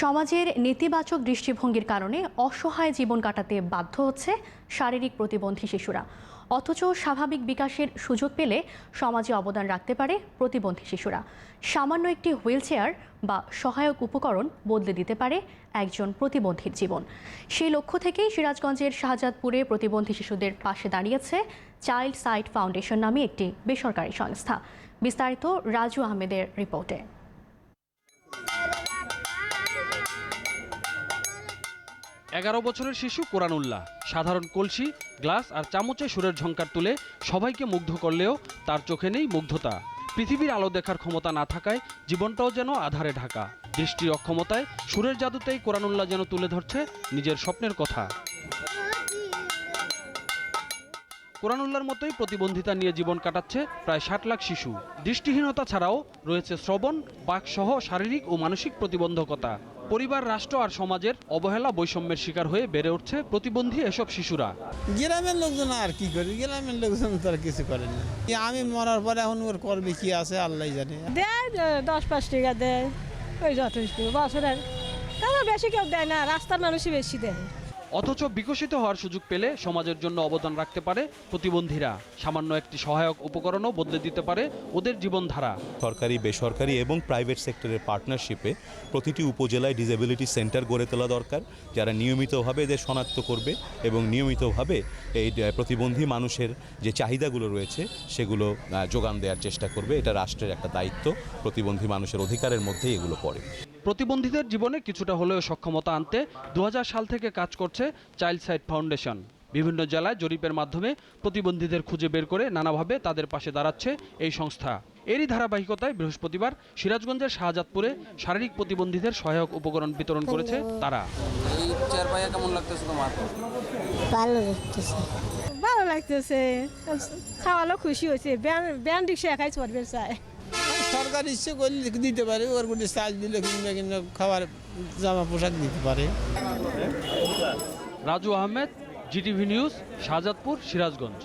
সমাজের নেতিবাচক দৃষ্টিভঙ্গির কারণে অসহায় জীবন কাটাতে বাধ্য হচ্ছে শারীরিক প্রতিবন্ধী শিশুরা। অথচ স্বাভাবিক বিকাশের সুযোগ পেলে সমাজে অবদান রাখতে পারে প্রতিবন্ধী শিশুরা। সামান্য একটি হুইল চেয়ার বা সহায়ক উপকরণ বদলে দিতে পারে একজন প্রতিবন্ধীর জীবন। সেই লক্ষ্য থেকেই সিরাজগঞ্জের শাহজাদপুরে প্রতিবন্ধী শিশুদের পাশে দাঁড়িয়েছে চাইল্ড সাইট ফাউন্ডেশন নামে একটি বেসরকারি সংস্থা। বিস্তারিত রাজু আহমেদের রিপোর্টে। এগারো বছরের শিশু কোরআনুল্লাহ সাধারণ কলসি, গ্লাস আর চামচে সুরের ঝংকার তুলে সবাইকে মুগ্ধ করলেও তার চোখে নেই মুগ্ধতা। পৃথিবীর আলো দেখার ক্ষমতা না থাকায় জীবনটাও যেন আধারে ঢাকা। দৃষ্টির অক্ষমতায় সুরের জাদুতেই কোরআনুল্লাহ যেন তুলে ধরছে নিজের স্বপ্নের কথা। কোরআনুল্লাহর মতোই প্রতিবন্ধিতা নিয়ে জীবন কাটাচ্ছে প্রায় ষাট লাখ শিশু। দৃষ্টিহীনতা ছাড়াও রয়েছে শ্রবণ, বাকসহ শারীরিক ও মানসিক প্রতিবন্ধকতা। পরিবার রাষ্ট্র আর সমাজের অবহেলা বৈষম্যের শিকার হয়ে বেড়ে উঠছে প্রতিবন্ধী এসব শিশুরা। গ্রামের লোকজন আর কি করে? গ্রামের লোকজন তার আর কিছু করে না। কি আমি মরার পরে এখন ওর করবে কি আছে আল্লাহ জানে। দেয় দ- দশ পাঁচ টাকা দেয়। ওই যথেষ্ট। বছরের। তারা বেশি কেউ দেয় না রাস্তার মানুষই বেশি দেয়। অথচ বিকশিত হওয়ার সুযোগ পেলে সমাজের জন্য অবদান রাখতে পারে প্রতিবন্ধীরা। সামান্য একটি সহায়ক উপকরণও বদলে দিতে পারে ওদের জীবনধারা। সরকারি, বেসরকারি এবং প্রাইভেট সেক্টরের পার্টনারশিপে প্রতিটি উপজেলায় ডিসেবিলিটি সেন্টার গড়ে তোলা দরকার, যারা নিয়মিতভাবে এদের শনাক্ত করবে এবং নিয়মিতভাবে এই প্রতিবন্ধী মানুষের যে চাহিদাগুলো রয়েছে, সেগুলো যোগান দেওয়ার চেষ্টা করবে। এটা রাষ্ট্রের একটা দায়িত্ব, প্রতিবন্ধী মানুষের অধিকারের মধ্যেই এগুলো পড়ে। প্রতিবন্ধীদের জীবনে কিছুটা হলেও সক্ষমতা আনতে দু সাল থেকে কাজ করছে চাইল্ড সাইট ফাউন্ডেশন। বিভিন্ন জেলায় জরিপের মাধ্যমে প্রতিবন্ধীদের খুঁজে বের করে নানাভাবে তাদের পাশে দাঁড়াচ্ছে এই সংস্থা। এরই ধারাবাহিকতায় বৃহস্পতিবার সিরাজগঞ্জের শাহজাদপুরে শারীরিক প্রতিবন্ধীদের সহায়ক উপকরণ বিতরণ করেছে তারা। কেমন লাগতেছে তোমার? ভালো লাগতেছে। ভালো লাগতেছে। খাওয়ালো খুশি হয়েছে। ব্যান ব্যান রিক্সা একাই চলবে চায় সরকার ইচ্ছে করলে দিতে পারে, ওর কোনো সাইজ দিলে কিংবা কিংবা খাবার, জামা পোশাক দিতে পারে। Raju Ahmed, GTV news, Shahjadpur, Sirajganj.